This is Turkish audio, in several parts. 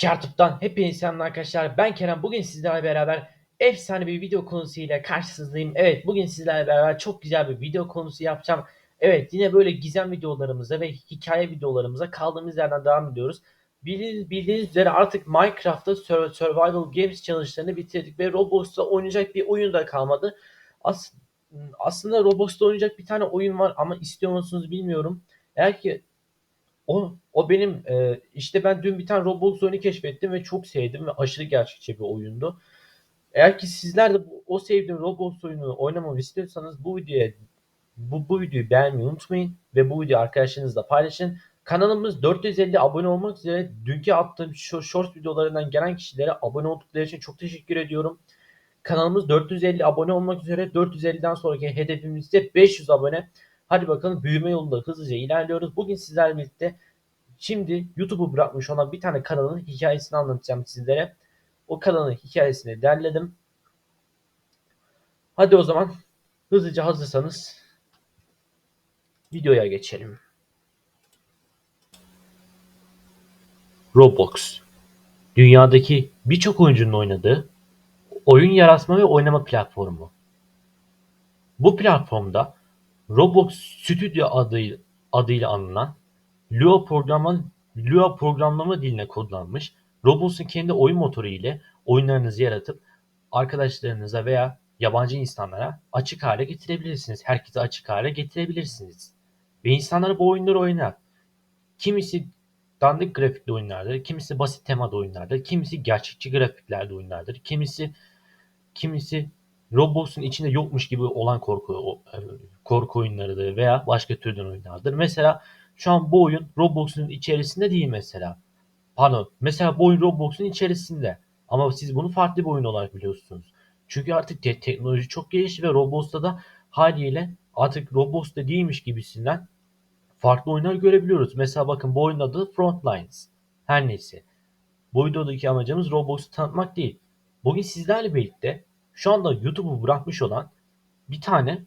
Kartup'tan hepinize selam arkadaşlar. Ben Kerem. Bugün sizlerle beraber efsane bir video konusuyla karşınızdayım. Evet bugün sizlerle beraber çok güzel bir video konusu yapacağım. Evet yine böyle gizem videolarımıza ve hikaye videolarımıza kaldığımız yerden devam ediyoruz. Bildiğiniz, bildiğiniz üzere artık Minecraft'ta Sur- Survival Games challenge'larını bitirdik ve Roblox'ta oynayacak bir oyun da kalmadı. As aslında Roblox'ta oynayacak bir tane oyun var ama istiyor musunuz bilmiyorum. Eğer ki o, o benim e, işte ben dün bir tane Roblox oyunu keşfettim ve çok sevdim ve aşırı gerçekçi bir oyundu. Eğer ki sizler de bu, o sevdiğim Roblox oyununu oynamamı istiyorsanız bu videoya bu, bu videoyu beğenmeyi unutmayın ve bu videoyu arkadaşlarınızla paylaşın. Kanalımız 450 abone olmak üzere dünkü attığım short videolarından gelen kişilere abone oldukları için çok teşekkür ediyorum. Kanalımız 450 abone olmak üzere 450'den sonraki hedefimiz ise 500 abone. Hadi bakalım büyüme yolunda hızlıca ilerliyoruz. Bugün sizlerle birlikte şimdi YouTube'u bırakmış olan bir tane kanalın hikayesini anlatacağım sizlere. O kanalın hikayesini derledim. Hadi o zaman hızlıca hazırsanız videoya geçelim. Roblox Dünyadaki birçok oyuncunun oynadığı oyun yaratma ve oynama platformu. Bu platformda Roblox Studio adı, adıyla anılan Lua programlama, diline kodlanmış Roblox'un kendi oyun motoru ile oyunlarınızı yaratıp arkadaşlarınıza veya yabancı insanlara açık hale getirebilirsiniz. Herkese açık hale getirebilirsiniz. Ve insanlar bu oyunları oynar. Kimisi dandik grafikli oyunlardır, kimisi basit temada oyunlardır, kimisi gerçekçi grafiklerde oyunlardır, kimisi kimisi Roblox'un içinde yokmuş gibi olan korku e, korku oyunlarıdır veya başka türden oyunlardır. Mesela şu an bu oyun Roblox'un içerisinde değil mesela. Pardon. Mesela bu oyun Roblox'un içerisinde. Ama siz bunu farklı bir oyun olarak biliyorsunuz. Çünkü artık te- teknoloji çok gelişti ve Roblox'ta da haliyle artık Roblox'ta değilmiş gibisinden farklı oyunlar görebiliyoruz. Mesela bakın bu oyunun adı Frontlines. Her neyse. Bu videodaki amacımız Roblox'u tanıtmak değil. Bugün sizlerle birlikte şu anda YouTube'u bırakmış olan bir tane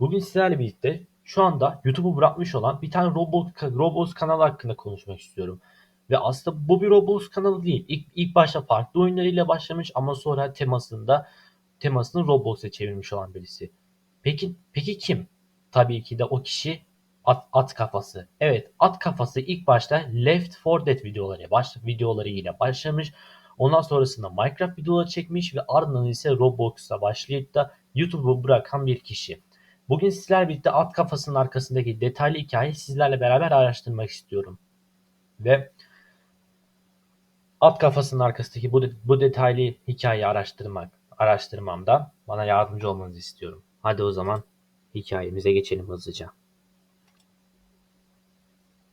bugün sizlerle birlikte şu anda YouTube'u bırakmış olan bir tane Roblox, Roblox kanalı hakkında konuşmak istiyorum. Ve aslında bu bir Roblox kanalı değil. İlk, ilk başta farklı oyunlarıyla başlamış ama sonra temasında temasını Roblox'a çevirmiş olan birisi. Peki peki kim? Tabii ki de o kişi at, at kafası. Evet, at kafası ilk başta Left 4 Dead videoları baş, videoları ile başlamış. Ondan sonrasında Minecraft videoları çekmiş ve ardından ise Roblox'a başlayıp da YouTube'u bırakan bir kişi. Bugün sizlerle birlikte at kafasının arkasındaki detaylı hikayeyi sizlerle beraber araştırmak istiyorum. Ve at kafasının arkasındaki bu, bu detaylı hikayeyi araştırmak araştırmamda bana yardımcı olmanızı istiyorum. Hadi o zaman hikayemize geçelim hızlıca.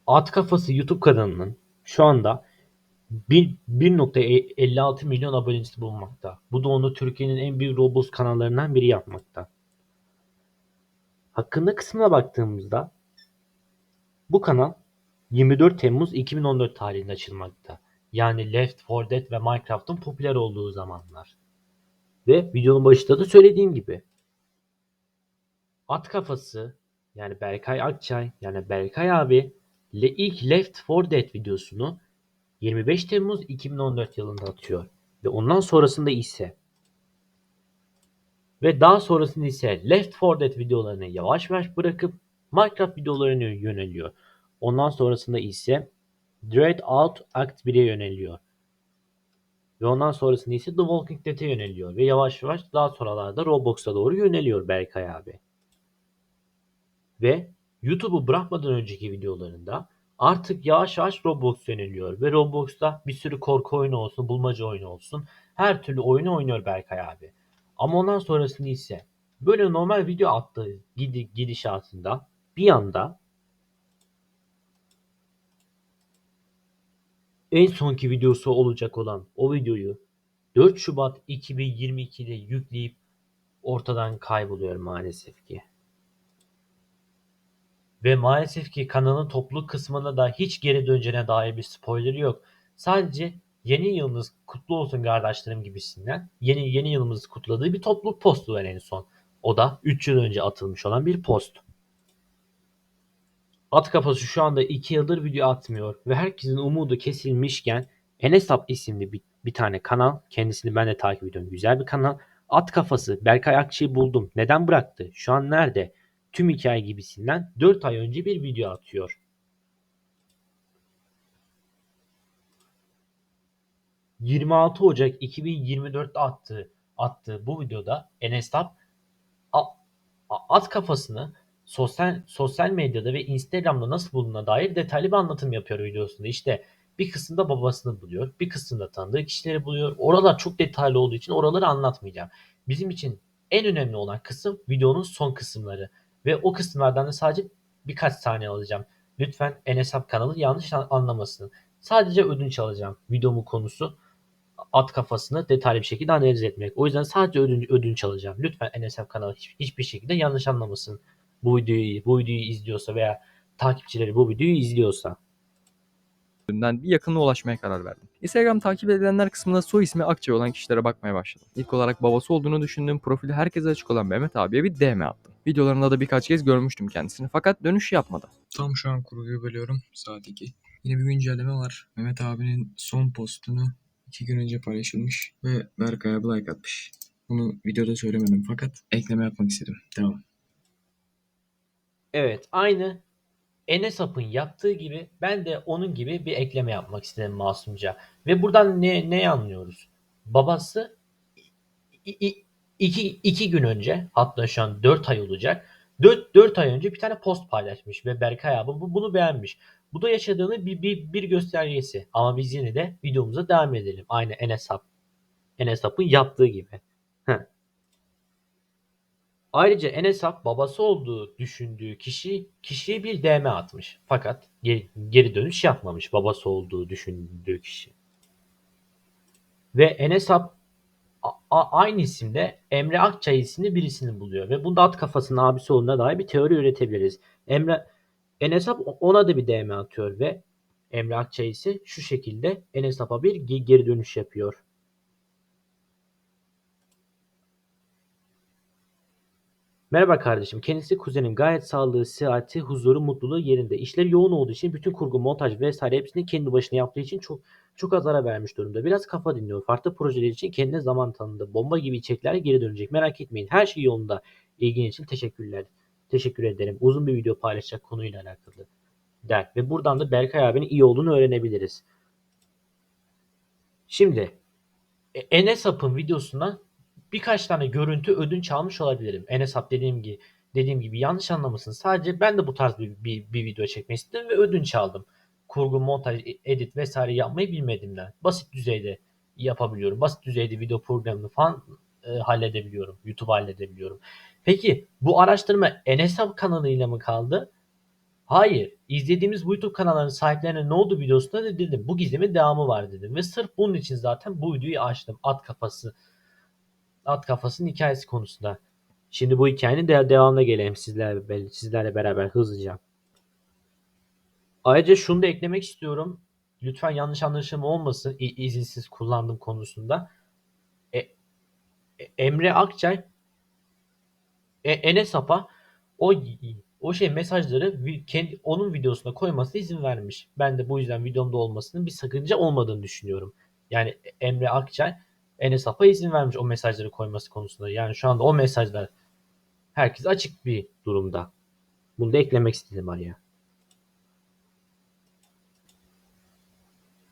At Kafası YouTube kanalının şu anda 1.56 milyon abonesi bulunmakta. Bu da onu Türkiye'nin en büyük Roblox kanallarından biri yapmakta. Hakkında kısmına baktığımızda bu kanal 24 Temmuz 2014 tarihinde açılmakta. Yani Left 4 Dead ve Minecraft'ın popüler olduğu zamanlar. Ve videonun başında da söylediğim gibi at kafası yani Berkay Akçay yani Berkay abi ile ilk Left 4 Dead videosunu 25 Temmuz 2014 yılında atıyor. Ve ondan sonrasında ise ve daha sonrasında ise Left 4 Dead videolarını yavaş yavaş bırakıp Minecraft videolarına yöneliyor. Ondan sonrasında ise Dread Out Act 1'e yöneliyor. Ve ondan sonrasında ise The Walking Dead'e yöneliyor. Ve yavaş yavaş daha sonralarda Roblox'a doğru yöneliyor Berkay abi. Ve YouTube'u bırakmadan önceki videolarında artık yavaş yavaş Roblox yöneliyor. Ve Roblox'ta bir sürü korku oyunu olsun, bulmaca oyunu olsun. Her türlü oyunu oynuyor Berkay abi. Ama ondan sonrasında ise böyle normal video gidi, gidişatında bir anda en sonki videosu olacak olan o videoyu 4 Şubat 2022'de yükleyip ortadan kayboluyor maalesef ki. Ve maalesef ki kanalın topluluk kısmında da hiç geri döneceğine dair bir spoiler yok. Sadece yeni yılınız kutlu olsun kardeşlerim gibisinden yeni yeni yılımızı kutladığı bir topluluk postu var en son. O da 3 yıl önce atılmış olan bir post. At kafası şu anda 2 yıldır video atmıyor ve herkesin umudu kesilmişken Enesap isimli bir, bir tane kanal. Kendisini ben de takip ediyorum. Güzel bir kanal. At kafası Berkay Akçı'yı buldum. Neden bıraktı? Şu an nerede? Tüm hikaye gibisinden 4 ay önce bir video atıyor. 26 Ocak 2024'te attığı attığı bu videoda Enes Tap at kafasını sosyal sosyal medyada ve Instagram'da nasıl bulduğuna dair detaylı bir anlatım yapıyor videosunda. İşte bir kısımda babasını buluyor, bir kısımda tanıdığı kişileri buluyor. Oralar çok detaylı olduğu için oraları anlatmayacağım. Bizim için en önemli olan kısım videonun son kısımları ve o kısımlardan da sadece birkaç saniye alacağım. Lütfen Enes Hap kanalı yanlış an- anlamasın. Sadece ödünç alacağım videomun konusu at kafasını detaylı bir şekilde analiz etmek. O yüzden sadece ödünç, ödünç alacağım. Lütfen NSF kanalı hiç- hiçbir şekilde yanlış anlamasın. Bu videoyu, bu videoyu izliyorsa veya takipçileri bu videoyu izliyorsa. üzerinden bir yakınına ulaşmaya karar verdim. Instagram takip edilenler kısmında soy ismi Akçay olan kişilere bakmaya başladım. İlk olarak babası olduğunu düşündüğüm profili herkese açık olan Mehmet abiye bir DM attım. Videolarında da birkaç kez görmüştüm kendisini fakat dönüş yapmadı. Tam şu an kurguyu bölüyorum. Saat 2. Yine bir güncelleme var. Mehmet abinin son postunu 2 gün önce paylaşılmış ve Berkay'a bir like atmış. Bunu videoda söylemedim fakat ekleme yapmak istedim. Devam. Evet aynı Enes Ap'ın yaptığı gibi ben de onun gibi bir ekleme yapmak istedim masumca. Ve buradan ne, ne anlıyoruz? Babası iki, iki gün önce hatta şu an 4 ay olacak. 4, 4 ay önce bir tane post paylaşmış ve Berkay abi bu, bunu beğenmiş. Bu da yaşadığını bir, bir, bir göstergesi. Ama biz yine de videomuza devam edelim. Aynı Enes Hap. Yaptığı gibi. Heh. Ayrıca Enes babası olduğu düşündüğü kişi kişiye bir DM atmış. Fakat geri, geri dönüş yapmamış babası olduğu düşündüğü kişi. Ve Enes Hap aynı isimde Emre Akçay isimli birisini buluyor ve bunda at kafasının abisi olduğuna dair bir teori üretebiliriz. Emre Enes Hap ona da bir DM atıyor ve Emre Akçay ise şu şekilde Enes Hap'a bir ge- geri dönüş yapıyor. Merhaba kardeşim. Kendisi kuzenin gayet sağlığı, sıhhati, huzuru, mutluluğu yerinde. İşleri yoğun olduğu için bütün kurgu, montaj vesaire hepsini kendi başına yaptığı için çok çok az ara vermiş durumda. Biraz kafa dinliyor. Farklı projeler için kendine zaman tanıdı. Bomba gibi içeriklerle geri dönecek. Merak etmeyin. Her şey yolunda. İlgin için teşekkürler. Teşekkür ederim. Uzun bir video paylaşacak konuyla alakalı. Der. Ve buradan da Berkay abinin iyi olduğunu öğrenebiliriz. Şimdi e, Enes Hap'ın videosundan birkaç tane görüntü ödünç almış olabilirim. Enes Hap dediğim gibi dediğim gibi yanlış anlamasın. Sadece ben de bu tarz bir, bir, bir video çekmek istedim ve ödünç aldım. Kurgu, montaj, edit vesaire yapmayı bilmediğimden. Basit düzeyde yapabiliyorum. Basit düzeyde video programını falan e, halledebiliyorum. YouTube halledebiliyorum. Peki bu araştırma Hap kanalıyla mı kaldı? Hayır. İzlediğimiz bu YouTube kanallarının sahiplerine ne oldu videosunda da dedim. Bu gizlemin devamı var dedim. Ve sırf bunun için zaten bu videoyu açtım. At kafası. At kafasının hikayesi konusunda. Şimdi bu hikayenin de devamına gelelim sizlerle, sizlerle beraber hızlıca. Ayrıca şunu da eklemek istiyorum. Lütfen yanlış anlaşılma olmasın izinsiz kullandığım konusunda. E- Emre Akçay e, Enes Ap'a o o şey mesajları kendi onun videosuna koymasına izin vermiş. Ben de bu yüzden videomda olmasının bir sakınca olmadığını düşünüyorum. Yani Emre Akçay Enes Ap'a izin vermiş o mesajları koyması konusunda. Yani şu anda o mesajlar herkes açık bir durumda. Bunu da eklemek istedim araya.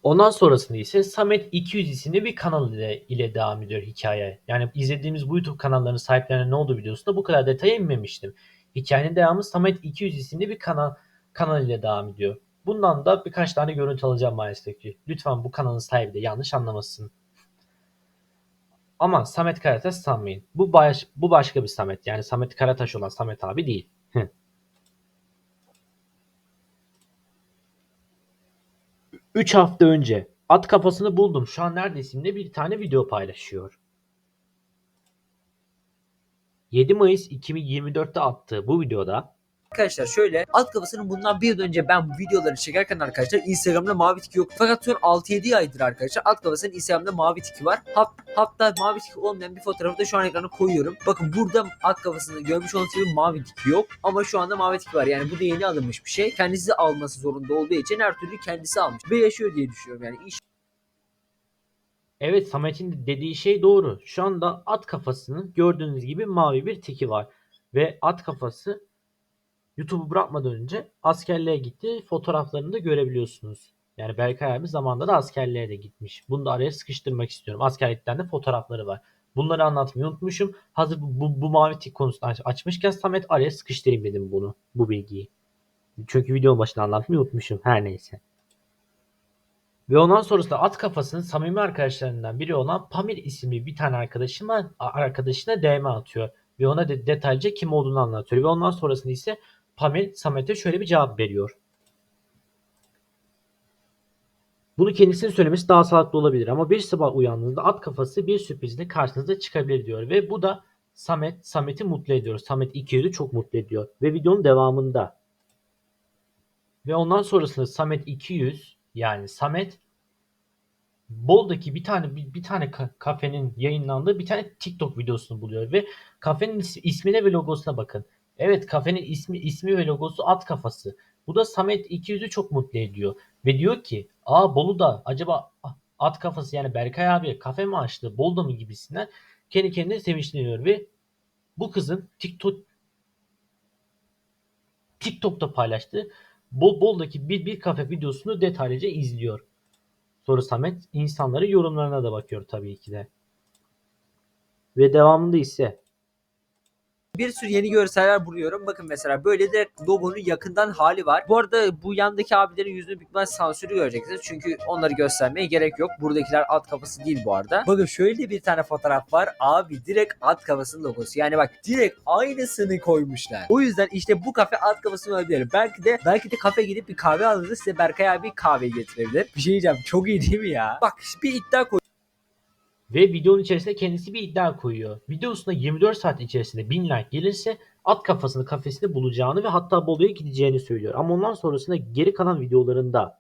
Ondan sonrasında ise Samet 200 isimli bir kanal ile, ile devam ediyor hikaye. Yani izlediğimiz bu YouTube kanallarının sahiplerine ne oldu videosunda bu kadar detaya inmemiştim. Hikayenin devamı Samet 200 isimli bir kanal kanal ile devam ediyor. Bundan da birkaç tane görüntü alacağım maalesef ki. Lütfen bu kanalın sahibi de yanlış anlamasın. Ama Samet Karataş sanmayın. Bu, baş, bu başka bir Samet. Yani Samet Karataş olan Samet abi değil. 3 hafta önce at kafasını buldum. Şu an nerede isimli bir tane video paylaşıyor. 7 Mayıs 2024'te attığı bu videoda Arkadaşlar şöyle alt kafasının bundan bir yıl önce ben bu videoları çekerken arkadaşlar Instagram'da mavi tiki yok. Fakat son 6-7 aydır arkadaşlar alt kafasının Instagram'da mavi tiki var. Hat, hatta mavi tiki olmayan bir fotoğrafı da şu an ekrana koyuyorum. Bakın burada alt kafasında görmüş olduğunuz gibi mavi tiki yok. Ama şu anda mavi tiki var. Yani bu da yeni alınmış bir şey. Kendisi alması zorunda olduğu için her türlü kendisi almış. Ve yaşıyor diye düşünüyorum yani. İş Evet Samet'in dediği şey doğru. Şu anda at kafasının gördüğünüz gibi mavi bir tiki var. Ve at kafası YouTube'u bırakmadan önce askerliğe gitti. Fotoğraflarını da görebiliyorsunuz. Yani Berkay abi zamanında da askerliğe de gitmiş. Bunu da araya sıkıştırmak istiyorum. Askerlikten de fotoğrafları var. Bunları anlatmayı unutmuşum. Hazır bu, bu, bu mavi tik konusunu aç- açmışken Samet araya sıkıştırayım dedim bunu. Bu bilgiyi. Çünkü videonun başında anlatmayı unutmuşum. Her neyse. Ve ondan sonrasında at kafasının samimi arkadaşlarından biri olan Pamir isimli bir tane arkadaşıma arkadaşına DM atıyor. Ve ona de, detaylıca kim olduğunu anlatıyor. Ve ondan sonrasında ise Pamir Samet'e şöyle bir cevap veriyor. Bunu kendisinin söylemesi daha sağlıklı olabilir ama bir sabah uyandığınızda at kafası bir sürprizle karşınıza çıkabilir diyor. Ve bu da Samet, Samet'i mutlu ediyor. Samet 200'ü çok mutlu ediyor. Ve videonun devamında ve ondan sonrasında Samet 200 yani Samet Bol'daki bir tane bir, bir tane ka- kafenin yayınlandığı bir tane TikTok videosunu buluyor ve kafenin is- ismine ve logosuna bakın. Evet kafenin ismi ismi ve logosu at kafası. Bu da Samet 200'ü çok mutlu ediyor ve diyor ki aa Bolu'da acaba at kafası yani Berkay abi kafe mi açtı Bolu'da mı gibisinden kendi kendine sevinçleniyor ve bu kızın TikTok TikTok'ta paylaştığı Bol Bol'daki bir, bir kafe videosunu detaylıca izliyor. Sonra Samet insanların yorumlarına da bakıyor tabii ki de. Ve devamında ise bir sürü yeni görseller buluyorum. Bakın mesela böyle de logonun yakından hali var. Bu arada bu yandaki abilerin yüzünü büyük sansürü göreceksiniz. Çünkü onları göstermeye gerek yok. Buradakiler at kafası değil bu arada. Bakın şöyle bir tane fotoğraf var. Abi direkt at kafasının logosu. Yani bak direkt aynısını koymuşlar. O yüzden işte bu kafe at kafasını olabilir. Belki de belki de kafe gidip bir kahve alırdı size Berkay abi kahve getirebilir. Bir şey diyeceğim. Çok iyi değil mi ya? Bak bir iddia koy. Ve videonun içerisinde kendisi bir iddia koyuyor. Videosunda 24 saat içerisinde 1000 like gelirse at kafasını kafesinde bulacağını ve hatta Bolu'ya gideceğini söylüyor. Ama ondan sonrasında geri kalan videolarında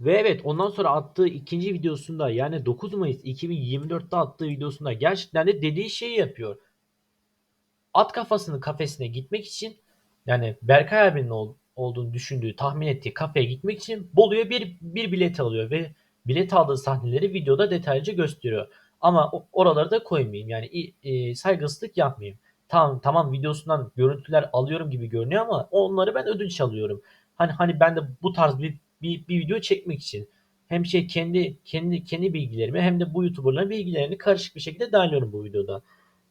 ve evet ondan sonra attığı ikinci videosunda yani 9 Mayıs 2024'te attığı videosunda gerçekten de dediği şeyi yapıyor. At kafasının kafesine gitmek için yani Berkay abinin ol- olduğunu düşündüğü, tahmin ettiği kafeye gitmek için Bolu'ya bir, bir bilet alıyor ve bilet aldığı sahneleri videoda detaylıca gösteriyor. Ama oraları da koymayayım. Yani e, saygısızlık yapmayayım. Tamam tamam videosundan görüntüler alıyorum gibi görünüyor ama onları ben ödünç alıyorum. Hani hani ben de bu tarz bir bir, bir video çekmek için hem şey kendi kendi kendi bilgilerimi hem de bu YouTuber'ların bilgilerini karışık bir şekilde dağılıyorum bu videoda.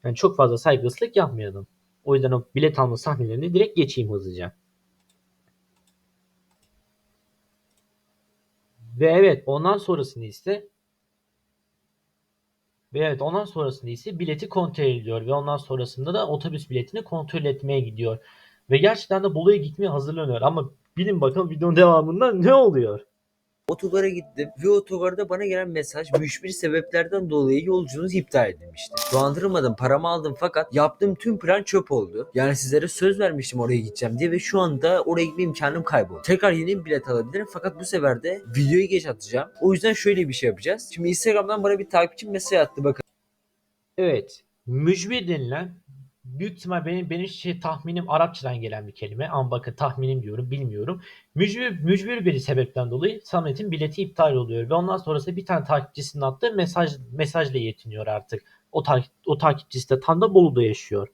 Yani çok fazla saygısızlık yapmayalım. O yüzden o bilet alma sahnelerini direkt geçeyim hızlıca. Ve evet ondan sonrasını ise ve evet ondan sonrasında ise bileti kontrol ediyor ve ondan sonrasında da otobüs biletini kontrol etmeye gidiyor. Ve gerçekten de Bolu'ya gitmeye hazırlanıyor ama bilin bakalım videonun devamında ne oluyor? Otogara gittim ve otogarda bana gelen mesaj müşbir sebeplerden dolayı yolculuğunuz iptal edilmişti. Dolandırılmadım paramı aldım fakat yaptığım tüm plan çöp oldu. Yani sizlere söz vermiştim oraya gideceğim diye ve şu anda oraya gitme imkanım kayboldu. Tekrar yeni bir bilet alabilirim fakat bu sefer de videoyu geç atacağım. O yüzden şöyle bir şey yapacağız. Şimdi Instagram'dan bana bir takipçim mesaj attı bakın. Evet. Mücbir denilen büyük ihtimal benim benim şey tahminim Arapçadan gelen bir kelime. Ama bakın tahminim diyorum bilmiyorum. Mücbir, mücbir bir sebepten dolayı Samet'in bileti iptal oluyor ve ondan sonrası bir tane takipçisinin attığı mesaj mesajla yetiniyor artık. O, ta, o takipçisi de tam da Bolu'da yaşıyor.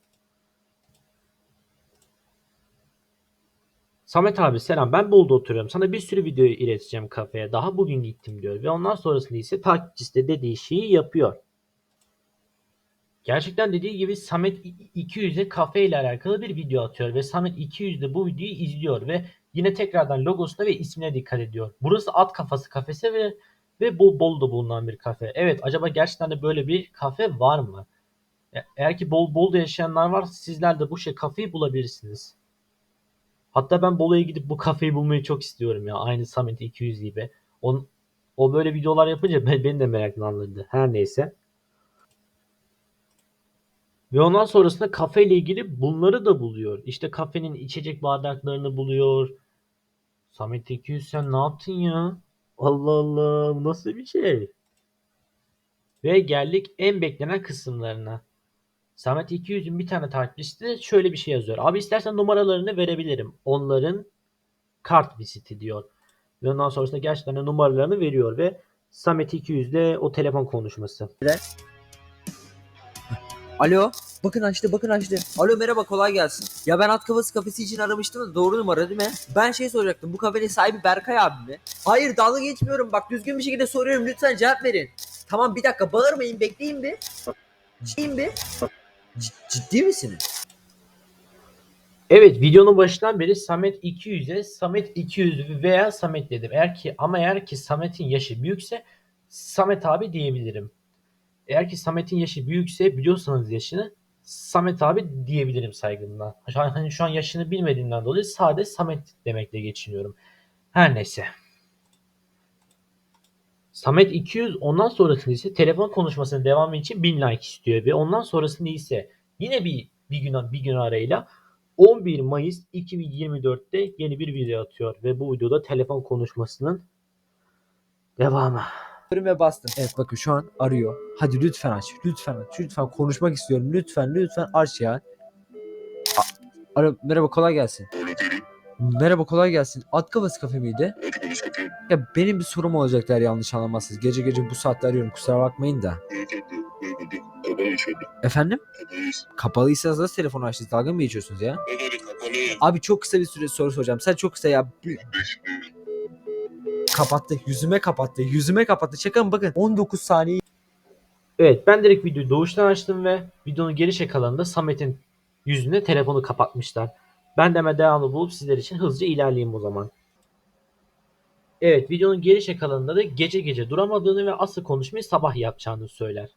Samet abi selam ben Bolu'da oturuyorum. Sana bir sürü video ileteceğim kafeye. Daha bugün gittim diyor. Ve ondan sonrasında ise takipçisi de dediği şeyi yapıyor. Gerçekten dediği gibi Samet 200'e kafe ile alakalı bir video atıyor ve Samet 200 de bu videoyu izliyor ve yine tekrardan logosuna ve ismine dikkat ediyor. Burası at kafası kafesi ve ve Bol Bolu'da bulunan bir kafe. Evet acaba gerçekten de böyle bir kafe var mı? E- Eğer ki Bol Bolu'da yaşayanlar varsa sizler de bu şey kafeyi bulabilirsiniz. Hatta ben Bolu'ya gidip bu kafeyi bulmayı çok istiyorum ya. Aynı Samet 200 gibi. On, o böyle videolar yapınca ben, beni de meraklandırdı. Her neyse. Ve ondan sonrasında kafe ile ilgili bunları da buluyor. İşte kafenin içecek bardaklarını buluyor. Samet 200 sen ne yaptın ya? Allah Allah bu nasıl bir şey? Ve geldik en beklenen kısımlarına. Samet 200'ün bir tane takipçisi de şöyle bir şey yazıyor. Abi istersen numaralarını verebilirim. Onların kart visiti diyor. Ve ondan sonrasında gerçekten numaralarını veriyor ve Samet 200 ile o telefon konuşması. Alo. Bakın açtı bakın açtı. Alo merhaba kolay gelsin. Ya ben at kafası kafesi için aramıştım da doğru numara değil mi? Ben şey soracaktım bu kafenin sahibi Berkay abi mi? Hayır dalga geçmiyorum bak düzgün bir şekilde soruyorum lütfen cevap verin. Tamam bir dakika bağırmayın bekleyin bir. Ciddiyim bir. C- ciddi misiniz? Evet videonun başından beri Samet 200'e Samet 200 veya Samet dedim. Eğer ki ama eğer ki Samet'in yaşı büyükse Samet abi diyebilirim. Eğer ki Samet'in yaşı büyükse biliyorsanız yaşını Samet abi diyebilirim saygımdan. Hani şu an yaşını bilmediğimden dolayı sade Samet demekle geçiniyorum. Her neyse. Samet 200 ondan sonrasında ise telefon konuşmasının devamı için 1000 like istiyor ve ondan sonrasında ise yine bir bir gün bir gün arayla 11 Mayıs 2024'te yeni bir video atıyor ve bu videoda telefon konuşmasının devamı. Ve bastım. Evet bakın şu an arıyor. Hadi lütfen aç. Lütfen aç. Lütfen konuşmak istiyorum. Lütfen lütfen aç ya. A- Alo merhaba kolay gelsin. Merhaba kolay gelsin. At kafası kafe miydi? Ya benim bir sorum olacak eğer yanlış anlamazsınız. Gece gece bu saatte arıyorum kusura bakmayın da. Efendim? Kapalıysa nasıl telefonu açtınız? Dalga mı geçiyorsunuz ya? Abi çok kısa bir süre soru soracağım. Sen çok kısa ya. Kapattı. Yüzüme kapattı. Yüzüme kapattı. Şaka bakın. 19 saniye Evet ben direkt videoyu doğuştan açtım ve videonun geri kalanında Samet'in yüzüne telefonu kapatmışlar. Ben de hemen devamlı bulup sizler için hızlıca ilerleyeyim o zaman. Evet videonun geri kalanında da gece gece duramadığını ve asıl konuşmayı sabah yapacağını söyler.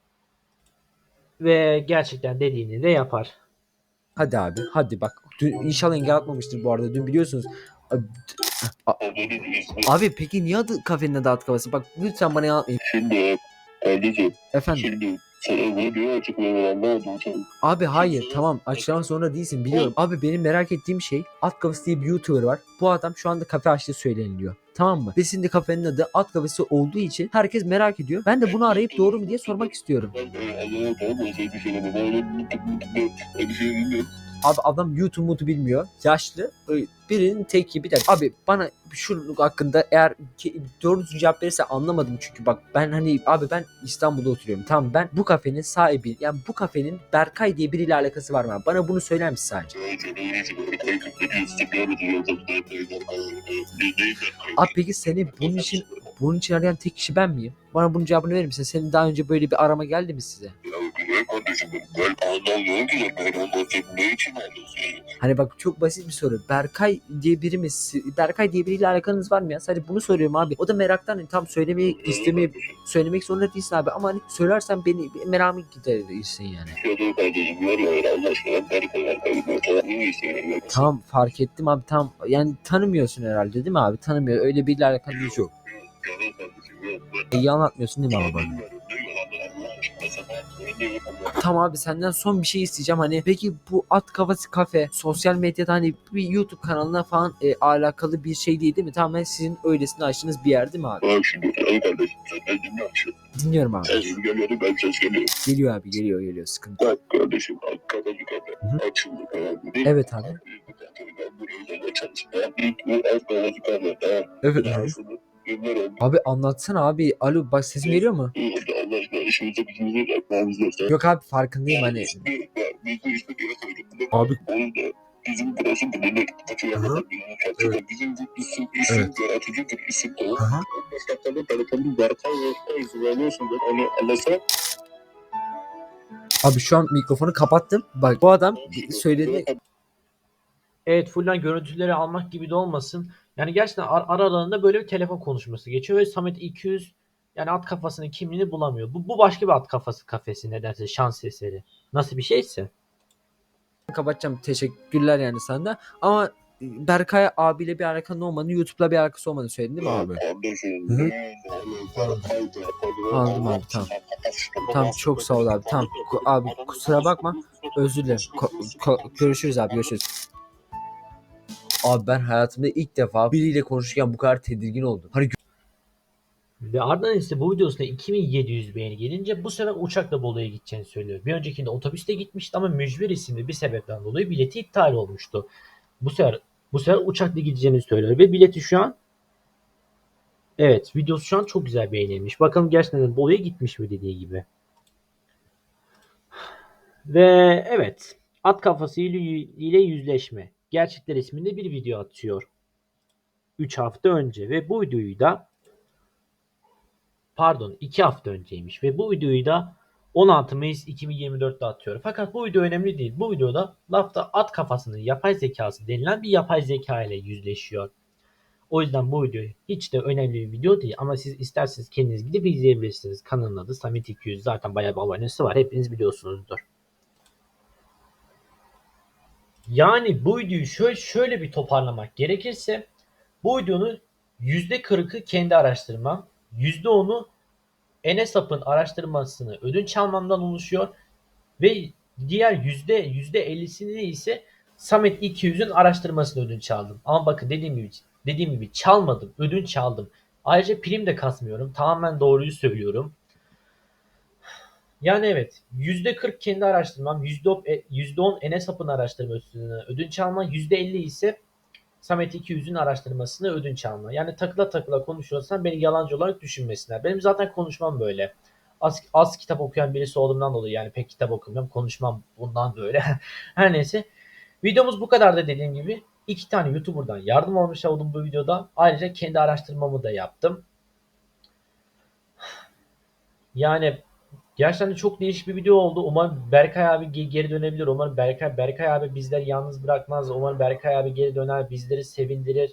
Ve gerçekten dediğini de yapar. Hadi abi hadi bak. Dün, inşallah engel atmamıştır bu arada. Dün biliyorsunuz. Abi, peki niye adı kafenin adı at kafası? Bak lütfen bana anlatmayın. Şimdi kardeşim Efendim. şimdi sana bunu diyor açıklamam anlamadım sen. Abi hayır tamam açıklama sonra değilsin biliyorum. Abi benim merak ettiğim şey At Kafası diye bir YouTuber var. Bu adam şu anda kafe açtığı söyleniliyor. Tamam mı? Ve şimdi kafenin adı At Kafası olduğu için herkes merak ediyor. Ben de bunu arayıp doğru mu diye sormak istiyorum. Ben e, Allah'a tamam mı sen bir şey demem. Ben bir şey bilmiyorum. Abi adam YouTube mutu bilmiyor. Yaşlı. Birinin teki bir dakika. Abi bana şu hakkında eğer doğru cevap verirse anlamadım çünkü bak ben hani abi ben İstanbul'da oturuyorum. Tamam ben bu kafenin sahibi yani bu kafenin Berkay diye biriyle alakası var mı? Bana bunu söyler misin sadece? Abi peki seni bunun için bunun için arayan tek kişi ben miyim? Bana bunun cevabını verir misin? Senin daha önce böyle bir arama geldi mi size? Ya güzel kardeşim ben anlamıyorum ki ben anlatayım ne için anlıyorsun? Hani bak çok basit bir soru. Berkay diye biri mi? Berkay diye biriyle alakanız var mı ya? Sadece bunu soruyorum abi. O da meraktan hani tam söylemeyi istemeye söylemek zorunda değilsin abi. Ama hani söylersen beni meramı giderirsin yani. Şöyle kardeşim var ya Allah aşkına Berkay Berkay Berkay niye isteyelim? Tamam fark ettim abi tamam. Yani tanımıyorsun herhalde değil mi abi? Tanımıyor. Öyle biriyle alakan yok. Yok İyi anlatmıyorsun değil mi abi bana? ama. Tamam abi senden son bir şey isteyeceğim hani peki bu at kafası kafe sosyal medyada hani bir YouTube kanalına falan e, alakalı bir şey değil değil mi? Tamamen sizin öylesine açtığınız bir yer değil mi abi? Bak şimdi sen kardeşim sen ne dinliyorsun? Dinliyorum abi. Sen şimdi geliyorsun ben ses geliyor. Geliyor abi geliyor geliyor sıkıntı. Bak kardeşim kapalı Hı kafe açıldı tamam? Değil mi? Evet abi. Ben buraya çalışmaya ilk bu az kapalı kafe tamam. Evet Ben şunu Günler oldu. Abi anlatsana abi. Alo bak sesim geliyor mu? İşte Allah aşkına işimize gücümüze yapmamız lazım. Yok abi farkındayım hani. Biz de işte geri koyduk. Abi- Onun da bizim burası bilinir. Kaçıyor Aha. ama bizim bizim bu isim, isim Evet. yaratıcı bir isim. 15 dakikada telefonun Berkay ve izin veriyorsun ben onu anlasam. Abi şu an mikrofonu kapattım. Bak bu adam söyledi. Evet fullden görüntüleri almak gibi de olmasın. Yani gerçekten ar- aralarında böyle bir telefon konuşması geçiyor ve Samet 200 yani at kafasının kimliğini bulamıyor. Bu, bu başka bir at kafası kafesi nedense şans eseri. Nasıl bir şeyse. Kapatacağım. Teşekkürler yani senden. Ama Berkay abiyle bir alakan olmadığını, YouTube'la bir alakası olmadığını söyledin değil mi abi? Anladım abi, tamam. Tamam çok sağ ol abi. Tamam abi kusura bakma. Özür dilerim. Ko- ko- görüşürüz abi görüşürüz. Abi ben hayatımda ilk defa biriyle konuşurken bu kadar tedirgin oldum. Hani Ve ardından ise bu videosunda 2700 beğeni gelince bu sefer uçakla Bolu'ya gideceğini söylüyor. Bir öncekinde otobüste gitmişti ama mücbir isimli bir sebepten dolayı bileti iptal olmuştu. Bu sefer bu sefer uçakla gideceğini söylüyor ve bileti şu an Evet, videosu şu an çok güzel beğenilmiş. Bakalım gerçekten Bolu'ya gitmiş mi dediği gibi. Ve evet, at kafası ile yüzleşme. Gerçekler isminde bir video atıyor. 3 hafta önce ve bu videoyu da pardon 2 hafta önceymiş ve bu videoyu da 16 Mayıs 2024'te atıyor. Fakat bu video önemli değil. Bu videoda lafta at kafasının yapay zekası denilen bir yapay zeka ile yüzleşiyor. O yüzden bu video hiç de önemli bir video değil ama siz isterseniz kendiniz gidip izleyebilirsiniz. Kanalın adı Samet 200 zaten bayağı bir abonesi var. Hepiniz biliyorsunuzdur. Yani bu videoyu şöyle, şöyle bir toparlamak gerekirse bu videonun %40'ı kendi araştırmam, %10'u Enes Ap'ın araştırmasını ödünç almamdan oluşuyor ve diğer yüzde 50'sini ise Samet 200'ün araştırmasını ödünç aldım. Ama bakın dediğim gibi dediğim gibi çalmadım, ödünç aldım. Ayrıca prim de kasmıyorum. Tamamen doğruyu söylüyorum. Yani evet %40 kendi araştırmam, %10 e, %10 Enes Ap'ın araştırmasını ödünç alma, %50 ise Samet 200'ün araştırmasını ödünç alma. Yani takıla takıla konuşuyorsan beni yalancı olarak düşünmesinler. Benim zaten konuşmam böyle. Az, az kitap okuyan birisi olduğumdan dolayı yani pek kitap okumuyorum. Konuşmam bundan böyle. Her neyse. Videomuz bu kadar da dediğim gibi. iki tane YouTuber'dan yardım almış oldum bu videoda. Ayrıca kendi araştırmamı da yaptım. Yani gerçekten de çok değişik bir video oldu. Umarım Berkay abi ge- geri dönebilir. Umarım Berkay, Berkay abi bizleri yalnız bırakmaz. Umarım Berkay abi geri döner. Bizleri sevindirir.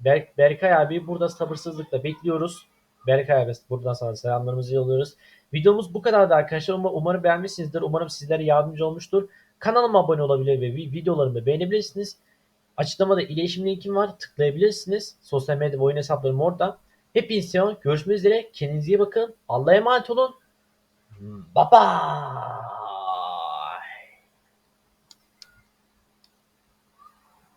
Berk, Berkay abi burada sabırsızlıkla bekliyoruz. Berkay abi buradan sana selamlarımızı yolluyoruz. Videomuz bu kadardı arkadaşlar. Umar- Umarım beğenmişsinizdir. Umarım sizlere yardımcı olmuştur. Kanalıma abone olabilir ve vi- videolarımı beğenebilirsiniz. Açıklamada iletişim linkim var. Tıklayabilirsiniz. Sosyal medya ve oyun hesaplarım orada. Hepinize. Görüşmek üzere. Kendinize iyi bakın. Allah'a emanet olun. Bye bye.